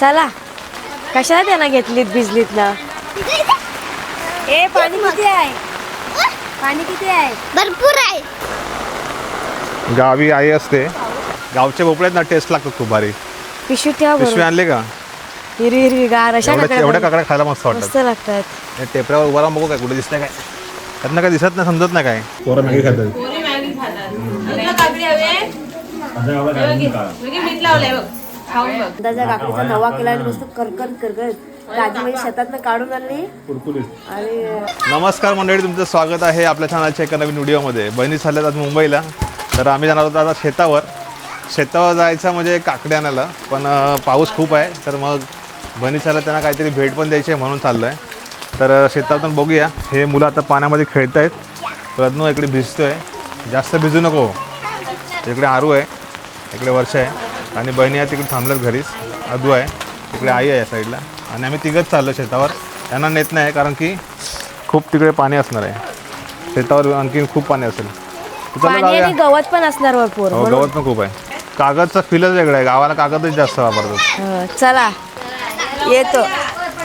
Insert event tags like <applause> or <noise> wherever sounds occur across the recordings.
चला. कशाला त्यांना घेतलीत भिजलीत ना? ए पाणी किती आहे? पाणी किती आहे? भरपूर आहे. गावी आई असते. गावच्या भोपळ्यात ना टेस्ट लागतात खूप भारी. पिशवी ठेवा पिशवी आणले का? हिरवी हिरवी गार अशा एवढ्या काकड्या एवढ्या बघ. काकड्या खायला मस्त वाटतात. मस्त लागतात. या टेपऱ्यावर उभा राहून बघू काय कुठे दिसतंय काय. त्यांना काय दिसत नाही समजत नाही काय. पोरं मॅगी खातात. अंदाजा काकडीचा नवा केला आणि मस्त करकर करकर काजी म्हणजे शेतात काढून आणली. आणि नमस्कार मंडळी तुमचं स्वागत आहे आपल्या चॅनलच्या एका नवीन व्हिडिओमध्ये. बहिणी चालल्यात आज मुंबईला. तर आम्ही जाणार होतो आता शेतावर. शेतावर जायचं म्हणजे काकडे आणायला पण अं, पाऊस खूप आहे. तर मग बहिणी चालत त्यांना काहीतरी भेट पण द्यायची आहे म्हणून चाललो आहे तर शेतातून बघूया. हे मुलं आता पाण्यामध्ये खेळत आहेत प्रज्ञू इकडे भिजतो आहे जास्त भिजू नको. इकडे आरू आहे. इकडे वर्ष आहे. आणि बहिणी आहे तिकडे थांबल्यात घरीच. अदू आहे. इकडे आई आहे या साईडला. आणि आम्ही तिघंच चाललो शेतावर. त्यांना नेत नाही कारण की खूप तिकडे पाणी असणार आहे. शेतावर आणखी खूप पाणी असेल. पाणी. आणि गवत पण असणार भरपूर हो गवत पण खूप आहे. कागदचा फिलच वेगळा आहे. गावाला कागदच जास्त वापरतात. हं, चला. येतो.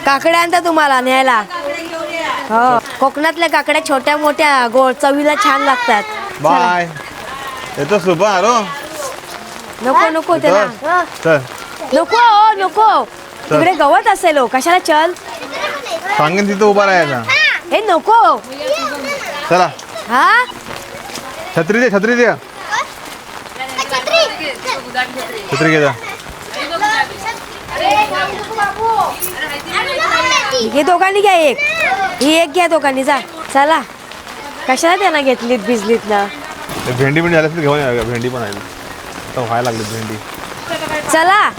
काकड्या आणता तुम्हाला न्यायला. हो. कोकणातल्या काकड्या छोट्या मोठ्या गोड चवीला छान लागतात. बाय. येतो सुपा आरो. नको नको त्याला. चल. नको हो नको. तिकडे गवत असेल हो. कशाला चल? सांगेन तिथं उभा राहायचा हे नको. चला. हा? छत्री दे छत्री दे. छत्री. घे जा. हे दोघांनी घ्या एक. ही एक घ्या दोघांनी जा. चला. कशाला त्यांना घेतलीत भिजलीत ना? ते भेंडी पण झाली असेल घेऊन या. भेंडी पण आहे. तर व्हायला लागली भेंडी. चला.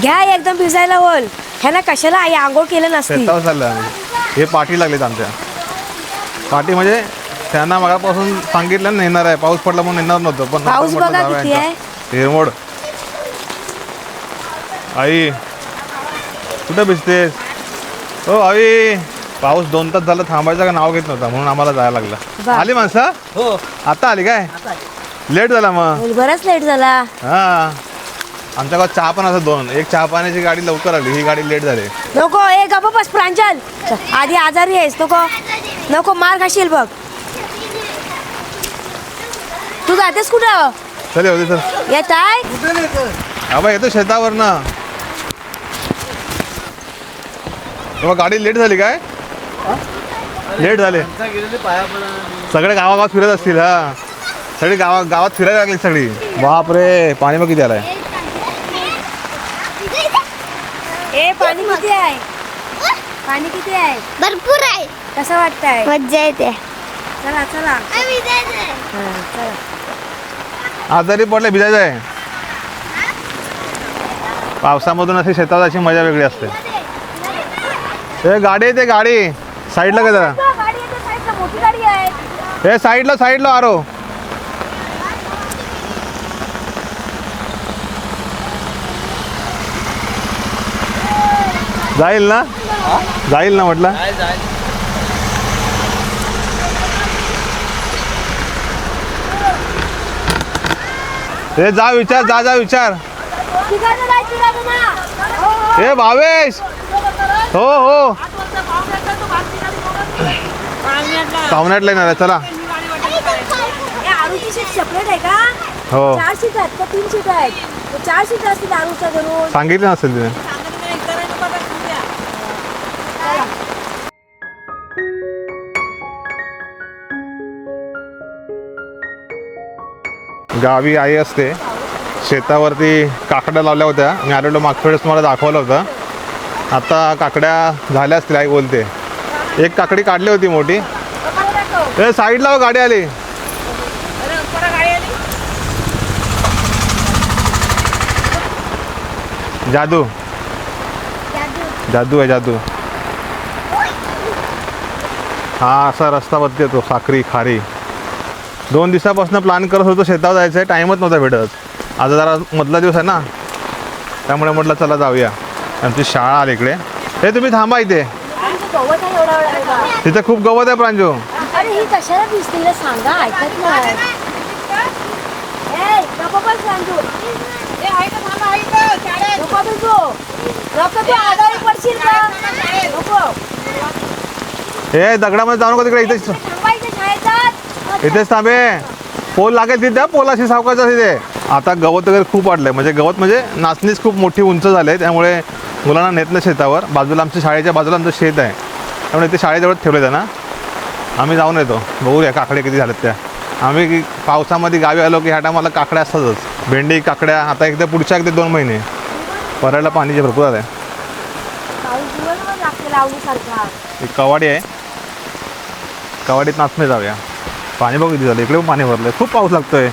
घ्या एकदम भिजायला बोल ह्याला कशाला आई आंघोळ केलं नसती? शेतावर चाललं आम्ही. हे पाठी लागलीत आमच्या. पाठी म्हणजे त्यांना मगापासून सांगितलं ना येणार आहे. पाऊस पडला म्हणून येणार नव्हतं पण नंतर पाऊस म्हटलं बघा जाऊया किती यांचा. आहे. हिरमोड आई कुठं भिजतेस? हो आई. पाऊस दोन तास झालं थांबायचं का नाव घेत नव्हता म्हणून आम्हाला जायला लागलं. आली माणसं? हो. आता आली काय? लेट झाला मग. बराच लेट झाला. हा. आमच्या गावात चहा पण असं दोन एक चहा पाण्याची गाडी लवकर आली ही गाडी लेट झाली. नको ए गप्प बस प्रांजल. चल, आधी आजारी आहेस नको. नको मार खाशील बघ. तू जातेस कुठं? चल येऊ दे सर येत आहे आबा येतो शेतावर ना गाडी लेट झाली काय? लेट झाले. सगळे गावागावात फिरत असतील हा. सगळी गावा गावात फिरायला लागली सगळी. बाप रे पाणी मग किती आलंय? ए पाणी किती आहे? पाणी किती आहे? भरपूर आहे. कसं वाटतंय? मज्जा येते. चला चला. हा, चला. आजारी पडले भिजायचं आहे. पावसामधून अशी शेतात जायची मजा वेगळी असते. ए गाडी आहे ते गाडी. साईडला काय जरा? हे साईडला साईडला आरो. जाईल ना? जाईल ना म्हटलं? हे जा विचार जा जा विचार. लागलं ना. हे भावेश. हो हो. पाहुण्यातला. येणार आहे चला. सेपरेट आहे का? हो. चार सीट आहेत का? तीन सीट आहेत? चार सीट असतील सांगितलं नसेल तिने. गावी आई असते. शेतावरती काकड्या लावल्या होत्या. मी आलेलो मागच्या वेळेस तुम्हाला दाखवलं होतं. आता काकड्या झाल्या असतील आई बोलते. एक काकडी काढली होती मोठी. ए साईडला हो, गाडी आली. जादू. जादू. आहे जादू. हा असा रस्ता बदलते तो साखरी खारी. दोन दिवसापासून प्लॅन करत होतो शेतावर जायचं आहे टाईमच नव्हता भेटत. आज जरा मधला दिवस आहे ना? त्यामुळे म्हटलं चला जाऊया. आमची शाळा आली इकडे. हे तुम्ही थांबा इथे. तिथे खूप गवत आहे प्रांजू. अरे ही कशाला भिजतील सांगा ऐकत नाही. नको तू आजारी पडशील का? नको. हे दगडामध्ये जाऊ नको तिकडे इथेच. इथेच थांबे. पोल लागेल तिथे पोलाशी सावकायचं तिथे आता गवत वगैरे खूप वाढलंय. म्हणजे गवत म्हणजे नाचणीच खूप मोठी उंच झाले त्यामुळे मुलांना नेत नाही शेतावर. बाजूला आमच्या शाळेच्या बाजूला आमचं शेत आहे. त्यामुळे ते शाळेजवळ ठेवले त्यांना आम्ही जाऊन येतो. बघूया काकडे किती झाल्यात त्या. आम्ही पावसामध्ये गावी आलो की ह्या टायमाला काकड्या असतातच. भेंडी काकड्या आता एकदा पुढच्या एकदा दोन महिने. परायला पाणीचे भरपूर आलं एक कवाडी आहे. कवाडीत नाचणे जाऊया. पाणी बघू किती झालं. इकडे पण पाणी भरलं खूप पाऊस लागतोय.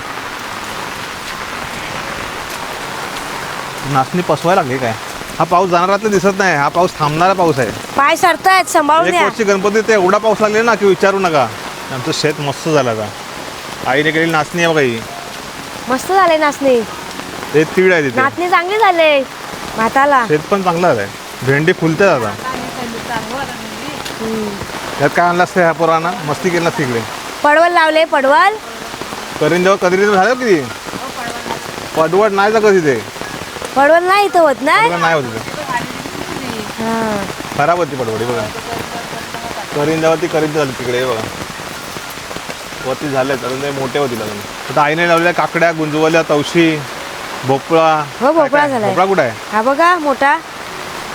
नाचणी पसवायला लागली काय? हा पाऊस जाणारातलं दिसत नाही. हा पाऊस थांबणारा पाऊस आहे. पाय सरतायत सांभाळून एक या. वर्षी गणपती ते एवढा पाऊस लागले ना की विचारू नका. आमचं शेत मस्त झालं आता. आईने केलेली नाचणी आहे बघा ही. मस्त झाले नाचणी. ते तीळ आहे तिथे. नाचणी चांगली झाले. भाताला. शेत पण चांगलं आहे भेंडी फुलते आता. त्यात काय आणलं असतं ह्या पोरांना? मस्ती केली नसती इकडे. पडवल लावले पडवल. करीन जेव्हा कधी झालं किती? पडवड नाही. का तिथे पडवल नाही इथं होत नाही? पडवड नाही होत हा. खराब होती पडवडी बघा. करीन जेव्हा ती करीन झाली तिकडे हे बघा. वरती झाले अजून ते मोठे होतील अजून. आता आईने लावलेल्या काकड्या गुंजवल्या तवशी भोपळा. हो, भोपळा काय काय? झालाय. भोपळा कुठे आहे? हा बघा मोठा.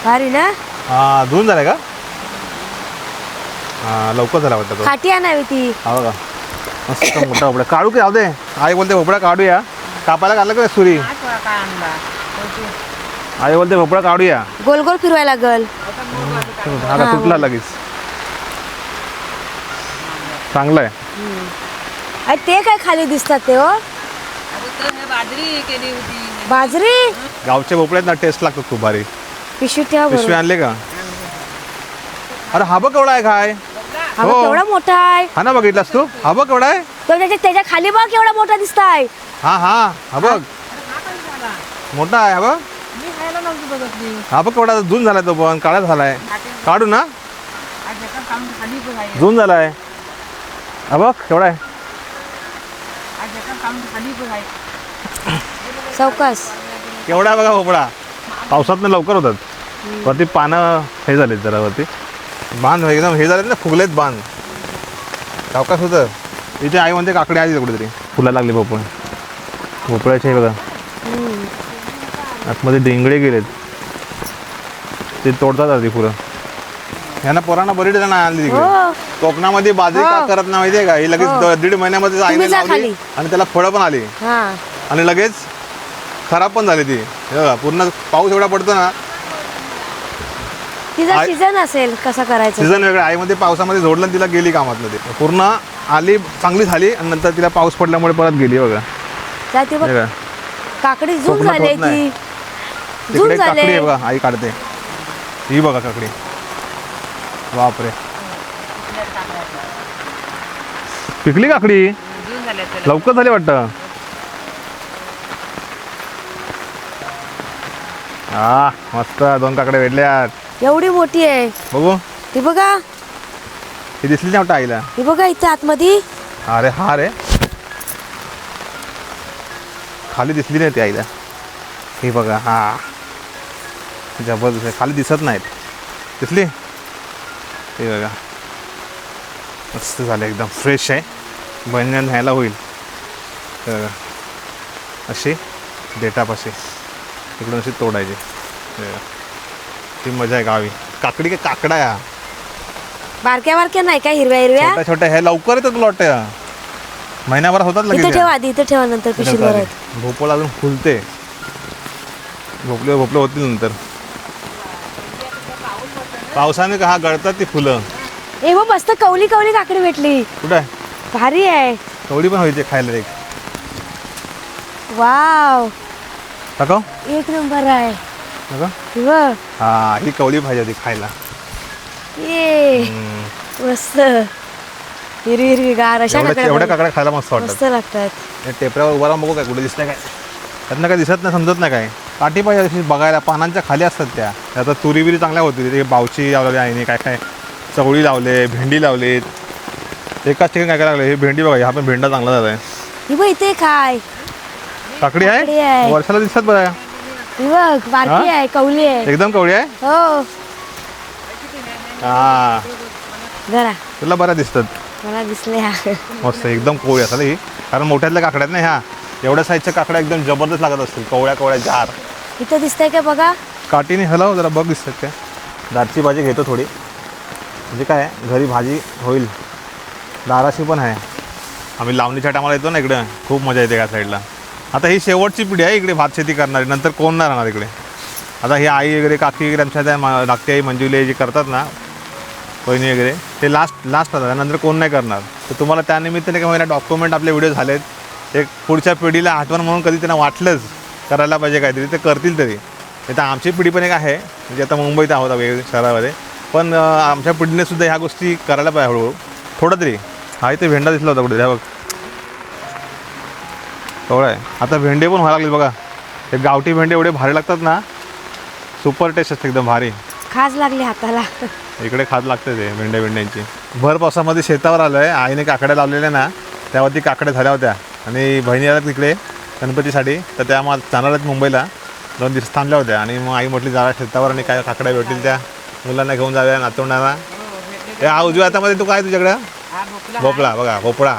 भारी ना? हा धुवून झालाय का? हा लवकर झाला वाटतं तो. खाटी आणावी ती. हा बघा. मस्त मोठा भोपळा. काढू की जाऊ दे. आई बोलते भोपळा काढूया. कापायला घातलं का सुरी? आई बोलते भोपळा काढूया. गोल गोल फिरवायला लागल. हा का सुटला लगेच. चांगलं आहे. अरे ते काय खाली दिसतात ते हो? बाजरी? केली होती बाजरी गावचे भोपळे आहेत ना टेस्ट लागतात खूप भारी. पिशवी ठेवा पिशवी बरोबर आणले का? अरे हा बघ केवढा आहे काय? हा बघ, हो. केवढा मोठा आहे. हा ना बघितलास तू? हा बघ केवढा आहे? तो त्याच्या त्याच्याखाली बघ केवढा मोठा दिसताय. हा हा. हा बघ. मोठा आहे हा बघ. हा बघ केवढा जून झालाय तो पण काळा झालाय. काढू ना. जून झालाय. हा बघ केवढा आहे. चौकस. केवढा आहे बघा भोपळा. पावसात लवकर होतात. वरती पानं हे झालेत जरा वरती. बांध एकदम हे झालेत ना फुगलेत बांध. सावकाश होतं. इथे आई म्हणते काकडे आली कुठेतरी. फुलायला लागली भोपळ. भोपळ्याचे हे बघा. आतमध्ये डिंगळे गेलेत. ते तोडतात आधी फुलं यांना पोरांना बरी ना आणली तिकडे. हो. कोकणामध्ये बाजरी का हो. करत नाही माहितीये का? ही लगेच हो. दीड महिन्यामध्ये आईने लावली. आणि त्याला फळं पण आली. हा. आणि लगेच खराब पण झाली ती. बघा, पूर्ण पाऊस एवढा पडतो ना. तिचा सीझन असेल कसा करायचा? सीझन वेगळा. आईमध्ये पावसामध्ये झोडलं आणि तिला गेली कामातलं ते. पूर्ण आली चांगली झाली आणि नंतर तिला पाऊस पडल्यामुळे परत गेली बघा. जाते बघ हे बघा. काकडी झूम कोकणात झाली होत नाही. ती. झूम तिकडे काकडी झाले. आहे बघा आई काढते. ही बघा काकडी. बापरे. पिकली काकडी? लवकर झाली वाटतं. हा मस्त दोन काकडे भेटल्यात. एवढी मोठी आहे. बघू. ती बघा. ही दिसली नाही वाटतं आईला. ही बघा इथं आतमध्ये. अरे हा रे. खाली दिसली नाही ती आईला. ही बघा हा. जबरदस्त आहे खाली दिसत नाहीत. दिसली? हे बघा. मस्त झालं एकदम फ्रेश आहे. बहिणी न्यायला होईल. हे बघा अशी. देटापाशी इकडून अशी तोडायची. ती मजा आहे गावी. काकडी काय काकडा? हा बारक्या बारक्या नाही का हिरव्या हिरव्या छोट्या छोट्या हे लवकर येतात प्लॉट महिन्याभरात होतात इथं लगेच ठेवा आधी इथं ठेवा नंतर पिशवी भरत भोपळ अजून फुलते. भोपले भोपले होतील नंतर. पावसाने का हा गळतात ती फुलं? ए मग मस्त कवली कवली काकडी भेटली. कुठं आहे? भारी आहे. कवडी पण व्हायची खायला एक. वाव. टाकाव. एक नंबर आहे. नका ही बघ हा ही कवडी पाहिजे होती खायला. ये. मस्त. हिरवी हिरवी गार अशा एवढ्या. काकड्या खायला मस्त वाटतात. मस्त लागतात. या टेपऱ्यावर उभा राहून बघू काय कुठे दिसतंय काय. त्यातनं काय दिसत नाही समजत नाही काय. काठी पाहिजे अशी बघायला पानांच्या खाली असतात त्या. आता तुरी बिरी चांगल्या होती. ते बावची लावलेली आईने काय काय चवळी लावले भेंडी लावलेत एकाच ठिकाणी काय काय लागले? हे भेंडी बघा हा पण भेंडा चांगला झाला आहे ही बघ इथे खाय. काकडी काकडी आहे. आहे. वर्षाला दिसतात बघा ही बघ बारकी हा? आहे कवली आहे. एकदम कवळी आहे? हो. हा. जरा. तुला बऱ्या दिसतात. मला दिसले हा. मस्त एकदम कोवळी असेल ही. कारण मोठ्यातल्या काकड्यात ना ह्या एवढ्या साईजच्या काकड्या एकदम जबरदस्त लागत असतील. कवळ्या कवळ्या जार इथं दिसतंय का बघा? काठीने हलाव जरा बघ दिसतात काय दारची भाजी घेतो थोडी. म्हणजे काय घरी भाजी होईल. दाराशी पण आहे. आम्ही लावणीच्या टायमाला येतो ना इकडे. खूप मजा येते या साईडला आता ही शेवटची पिढी आहे इकडे भात शेती करणारी. नंतर कोण नाही राहणार इकडे. आता ही आई वगैरे काकी वगैरे आमच्या त्या धाकटी आई मंजुले जे करतात ना बहिणी वगैरे ते लास्ट लास्ट राहतात नंतर कोण नाही करणार. तर तुम्हाला त्यानिमित्ताने काय होईना डॉक्युमेंट आपले व्हिडिओ झालेत. एक पुढच्या पिढीला आठवण म्हणून कधी त्यांना वाटलंच करायला पाहिजे काहीतरी. ते करतील तरी. आता तर आमची पिढी पण एक आहे. म्हणजे आता मुंबईत आहोत वेगवेगळ्या शहरामध्ये. पण आमच्या पिढीने सुद्धा ह्या गोष्टी करायला पाहिजे हळूहळू. थोडं तरी. हा इथे भेंडा दिसला होता कुठे? ह्या बघ. कवळा आहे. आता भेंडे पण व्हायला लागले बघा. ते गावठी भेंडे एवढे भारी लागतात ना. सुपर टेस्ट असते एकदम भारी. खाज लागली हाताला. इकडे खात लागते ते भेंड्या भेंड्यांची. भर पावसामध्ये शेतावर आलो आहे आईने काकड्या लावलेल्या ना त्यावरती काकड्या झाल्या होत्या. आणि बहिणी आल्या तिकडे गणपतीसाठी. तर त्या मग जाणार आहेत मुंबईला. दोन दिवस थांबल्या होत्या. आणि मग आई म्हटली जरा शेतावर आणि काय काकड्या भेटतील त्या. मुलांना घेऊन जाव्या नातवंडांना. हे हा उजव्या हातामध्ये तू काय तुझ्याकडं? भोपळा. बघा भोपळा.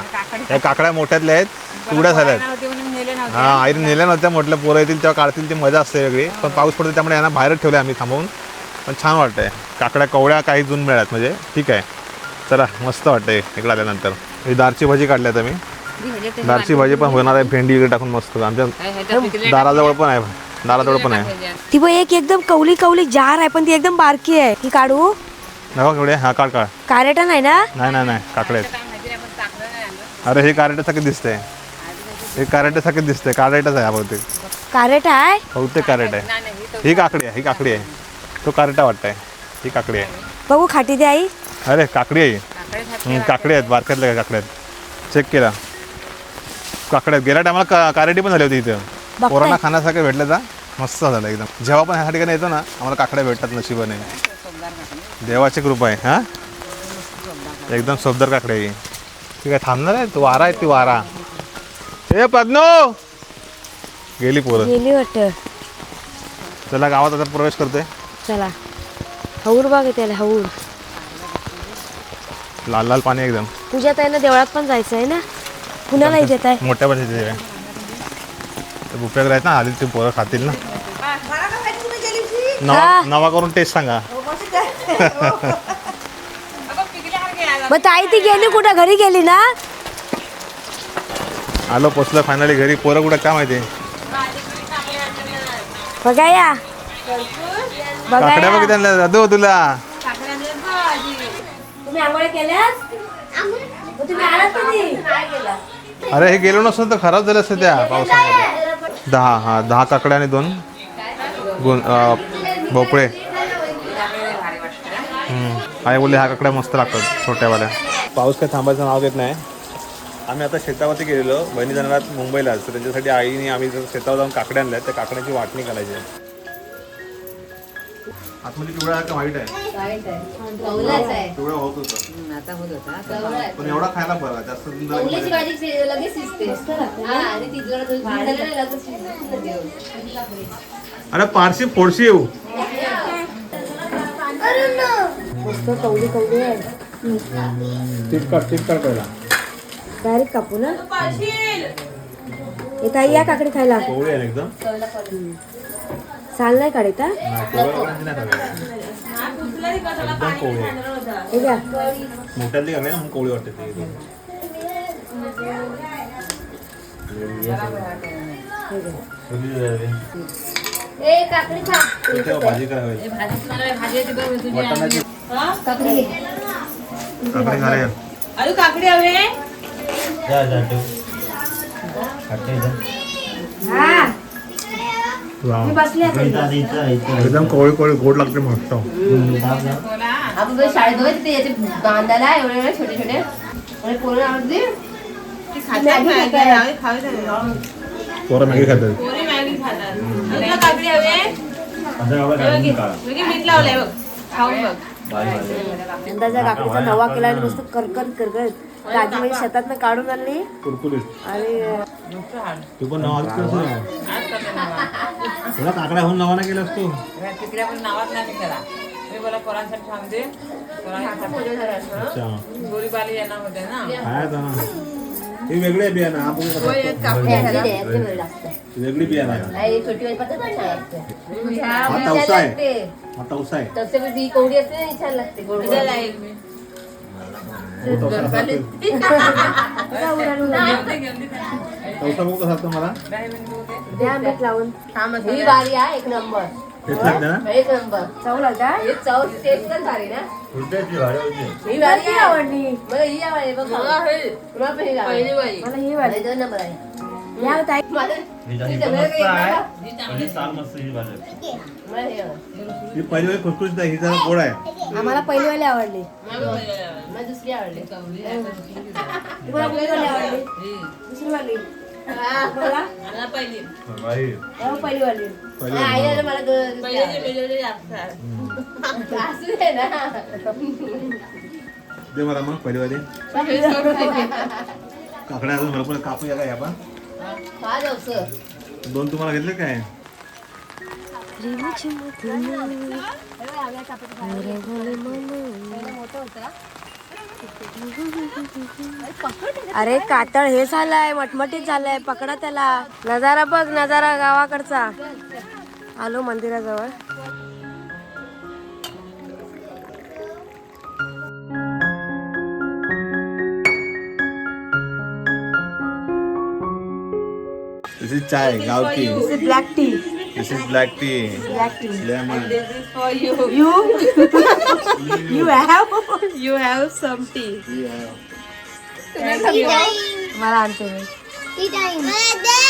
या काकड्या. मोठ्यातल्या आहेत पिवड्या झाल्या आहेत. हा आईने नेल्या नव्हत्या म्हटलं पोरं येतील तेव्हा काढतील ती मजा असते वेगळी. पण पाऊस पडतो त्यामुळे यांना बाहेरच ठेवले आम्ही थांबवून. पण छान वाटतंय. काकड्या कवड्या काही जून मिळाल्यात म्हणजे. ठीक आहे. चला मस्त वाटतंय इकडे आल्यानंतर. ही दारची भाजी काढल्यात आम्ही दारची भाजी पण होणार आहे. भेंडी वगैरे टाकून मस्त. आमच्या दाराजवळ पण आहे. दाराजवळ पण आहे. ती बघ एक एकदम कवली कवली जार आहे पण ती एकदम बारकी आहे. ती काढू? नका केवढे हा काढ काढ. कारेटा नाही ना? नाही नाही नाही. काकडे अरे हे कारेटासारखे दिसतंय. हे कारेटासारखे दिसतंय. कारेटाच आहे बहुतेक कारेटा आहे? बहुतेक कारेट आहे. ही काकडी आहे ही काकडी आहे. तो कारेटा वाटतंय. ही काकडी आहे. बघू खाटी दे आई. अरे काकडी आहे. हम्म, काकडी आहेत बारक्यातल्या काकड्या आहेत. चेक केला. काकड्या आहेत. गेल्या टायमाला का कारेटी पण झाली होती इथं. बघताय. पोरांना खाण्यासारखं भेटलं का मस्त झालं एकदम. जेव्हा पण ह्या ठिकाणी येतो ना आम्हाला काकड्या भेटतात नशिबाने. देवाची कृपा आहे हां? एकदम सोबदार काकडी आहे. ती काय थांबणार आहे? तू वारा आहे ती वारा. ए पद्नो गेली पोरं. गेली वाटत. चला गावात आता प्रवेश करतोय. चला. हऊर बघ त्याला हऊर लाल लाल पाणी एकदम. पूजा ताईनं देवळात पण जायचं आहे ना? कुणालाही देत आहे मोठ्या ते उपयोग आहेत ना आली ते पोरं खातील ना. नवा. नवा करून टेस्ट सांगा. मग ताई ती गेली कुठं? घरी गेली ना? आलो पोचलं फायनली घरी. पोरं कुठं काय माहिती? बघा या. काकड्या या. बघ त्यांना जातो तुला. तुम्ही आंघोळ्या केल्यात? मग तुम्ही आलात कधी? अरे हे गेलो नसतं तर खराब झालं असतं त्या पावसामध्ये. दहा हा दहा काकड्या आणि दोन गुण भोपळे. आई बोलले ह्या काकड्या मस्त लागतात छोट्यावाल्या. पाऊस काय थांबायचं नाव घेत नाही. आम्ही आता शेतावरती गेलेलो बहिणी जाणार मुंबईला. तर त्यांच्यासाठी आईने आम्ही जर शेतावर जाऊन काकड्या आणल्या त्या काकड्याची वाटणी करायची आहे. आतमध्ये पिवळा आहे का वाईट आहे? पिवळा होत होता. आता होत होता पण एवढा खायला बरा जास्त दुधाला कौल्याची भाजी लगेच शिजते. हा आणि ती जरा दोन तीन झालेलं लगेच शिजते. अरे पारशी फोडशी येऊ. मस्त कवली कवली आहे. चिटकाट चिटकाट पहिला. डायरेक्ट कापू ना? येत आई या काकडी खायला. कोवळी आहे ना एकदम? साल नाही काढायचा हे मोठ्यातली ना म्हणून कोवळी वाटते काकडी भाजी अरे काकडी. हवे एकदम कोवळी कोवळी गोड लागते मस्त आपण शाळेत बघ ते याचे बांधायला एवढे एवढे छोटे छोटे. आणि पोरं आवडते. पोरं मॅगी खातात. पोरी मॅगी खातात. तुला काकडी हवे? मीठ लावलंय बघ. खाऊन बघ. यंदाच्या काकडीचा नवा केला मस्त गादी म्हणजे शेतातनं काढून आणली. कुरकुरीत. आणि तू पण नाव आज करते तुला काकडा होऊन नावा नाही केलास तू. तिकडे पण नावात नाही त्याला मी बोला पोरांसाठी सांगते पोरांसाठी. अच्छा गोरी बाली येणार होते ना. काय आता ना हे वेगळे बियाणं हा कसा असतो. वेगळी बियाणं. आहे. छोटी वाली पद्धत नाही लागते. हा तवसा आहे. हा तवसा आहे. तसे पण ती कोवडी असते ना, छान लागते गोड गोड. तवसा कसा असतो? तवसा बघू कसा असतो मला द्या मीठ लावून ही भारी आहे एक नंबर तेच लागते ना एक नंबर चव लागता हे चव टेस्ट पण भारी ना ही भारी ती आहे आवडली. मला ही आवडली बघ ही आवडली मला ही आवडली. दोन नंबर आहे या ताई. हे. ही पहिली वेळी खुसखुशीत आहे ही जरा गोड आहे. आम्हाला पहिलीवाली आवडली. मला दुसरी आवडली. तुम्हाला पहिलीवाली आवडली? दुसरी वाली तुम्हाला हो, पहिलीवाली पहिली मला दो- दुसरी आवडली. असू दे ना. दे मला मग पहिली वाली <laughs> <laughs> काकड्या अजून भरपूर कापूया काय आपण? फार अवसर दोन तुम्हाला घेतले काय? अरे कातळ हे झालंय मटमटीत झालंय पकडा त्याला. नजारा बघ नजारा गावाकडचा. आलो मंदिराजवळ. दिस इज चाय गावठी black tea this is black tea black tea lemon you you have you have some tea मला आणते मी.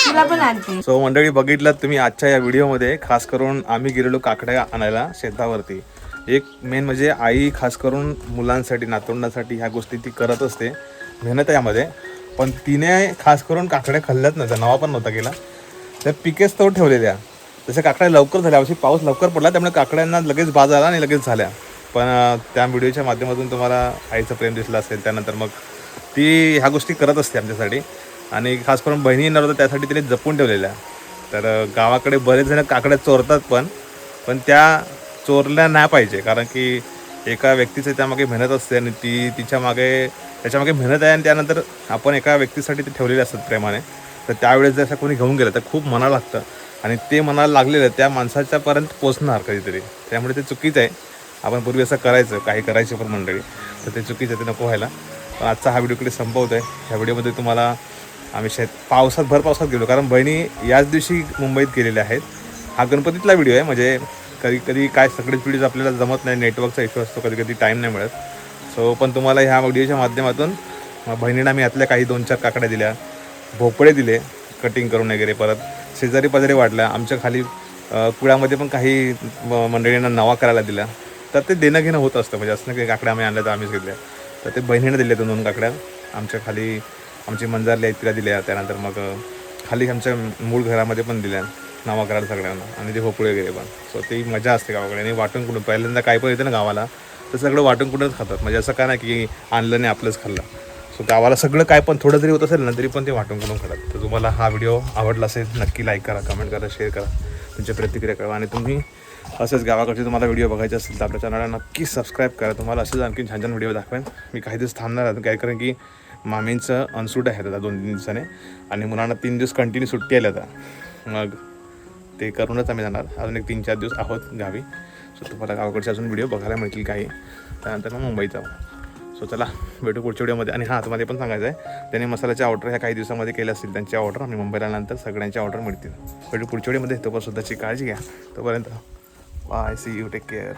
तुला पण आणते. सो मंडळी बघितलात तुम्ही आजच्या या व्हिडिओमध्ये खास करून आम्ही गेलेलो काकड्या आणायला शेतावरती. एक मेन म्हणजे आई खास करून मुलांसाठी नातवंडासाठी ह्या गोष्टी ती करत असते. मेहनत यामध्ये. पण तिने खास करून काकड्या खाल्ल्याच नव्हत्या नवा पण नव्हता केला. त्या पिकेच तो ठेवलेल्या. जसं काकड्या लवकर झाल्या. अशी पाऊस लवकर पडला त्यामुळे काकड्यांना लगेच बाज आला आणि लगेच झाल्या. पण त्या व्हिडिओच्या माध्यमातून तुम्हाला आईचं प्रेम दिसलं असेल त्यानंतर मग ती ह्या गोष्टी करत असते आमच्यासाठी. आणि खास करून बहिणी येणार होत्या त्यासाठी तिने जपून ठेवलेल्या. तर गावाकडे बरेच जण काकड्या चोरतात पण पण त्या चोरल्या नाही पाहिजे. कारण की एका व्यक्तीचं त्यामागे मेहनत असते आणि ती तिच्यामागे त्याच्यामागे मेहनत आहे आणि त्यानंतर आपण एका व्यक्तीसाठी ते ठेवलेले असतात प्रेमाने. तर त्यावेळेस जर असं कोणी घेऊन गेलं तर खूप मनाला लागतं. आणि ते मनाला लागलेलं त्या माणसाच्यापर्यंत पोचणार कधीतरी. त्यामुळे ते चुकीचं आहे. आपण पूर्वी असं करायचं काही करायचे पण मंडळी. तर ते चुकीचं आहे ते नको व्हायला. पण आजचा हा व्हिडिओकडे संपवतो आहे. ह्या व्हिडिओमध्ये तुम्हाला आम्ही शेत पावसात भर पावसात गेलो. कारण बहिणी याच दिवशी मुंबईत गेलेल्या आहेत. हा गणपतीतला व्हिडिओ आहे. म्हणजे कधी कधी काय सगळेच व्हिडिओज आपल्याला जमत नाही नेटवर्कचा इश्यू असतो कधी कधी टाईम नाही मिळत. सो पण तुम्हाला ह्या व्हिडिओच्या माध्यमातून अं, बहिणींना मी यातल्या काही दोन चार काकड्या दिल्या भोपळे दिले कटिंग करून वगैरे परत. शेजारी पाजारी वाढल्या आमच्या खाली कुळामध्ये पण काही म- मंडळींना नवा करायला दिला तर ते देणं घेणं होत असतं म्हणजे असं काही काकड्या आम्ही आणल्या तर आम्हीच घेतल्या. तर ते बहिणीने दिल्या दोन दोन काकड्या. आमच्या खाली आमची मंजारल्या आहेत तिला दिल्या त्यानंतर मग खाली आमच्या मूळ घरामध्ये पण दिल्या नावा करायला सगळ्यांना. आणि ते भोपळे वगैरे पण. सो ती मजा असते गावाकडे. आणि वाटून कुठून पहिल्यांदा काय पण येतं ना गावाला तर सगळं वाटून कुठूनच खातात? म्हणजे असं काय नाही की आणलं नाही आपलंच खाल्लं. सो गावाला सगळं काय पण थोडं जरी होत असेल ना तरी पण ते वाटून कुठून खातात. तर तुम्हाला हा व्हिडिओ आवडला असेल नक्की लाईक करा कमेंट करा शेअर करा. तुमच्या प्रतिक्रिया कळवा. आणि तुम्ही असेच गावाकडचे तुम्हाला व्हिडिओ बघायचे असेल तर आपल्या चॅनलला नक्की सबस्क्राईब करा. तुम्हाला असेच आणखी छान छान व्हिडिओ दाखवेन. मी काही दिवस थांबणार आहे काय कारण की मामींचं अनसूट आहे आता दोन तीन दिवसाने. आणि मुलांना तीन दिवस कंटिन्यू सुट्टी आली आता. मग ते करूनच आम्ही जाणार. अजून एक तीन चार दिवस आहोत गावी. सो तुम्हाला गावाकडचे अजून व्हिडिओ बघायला मिळतील काही. त्यानंतर मग मुंबईत जाऊ सो चला भेटू पुढच्या व्हिडिओमध्ये आणि हां तुम्हाला पण सांगायचं आहे त्यांनी मसाल्याच्या ऑर्डर ह्या काही दिवसामध्ये केल्या असतील त्यांची ऑर्डर आणि मुंबईला आल्यानंतर सगळ्यांची ऑर्डर मिळतील. भेटू पुढच्या व्हिडिओमध्ये तोपर्यंत स्वतःची काळजी घ्या. तोपर्यंत bye see you take care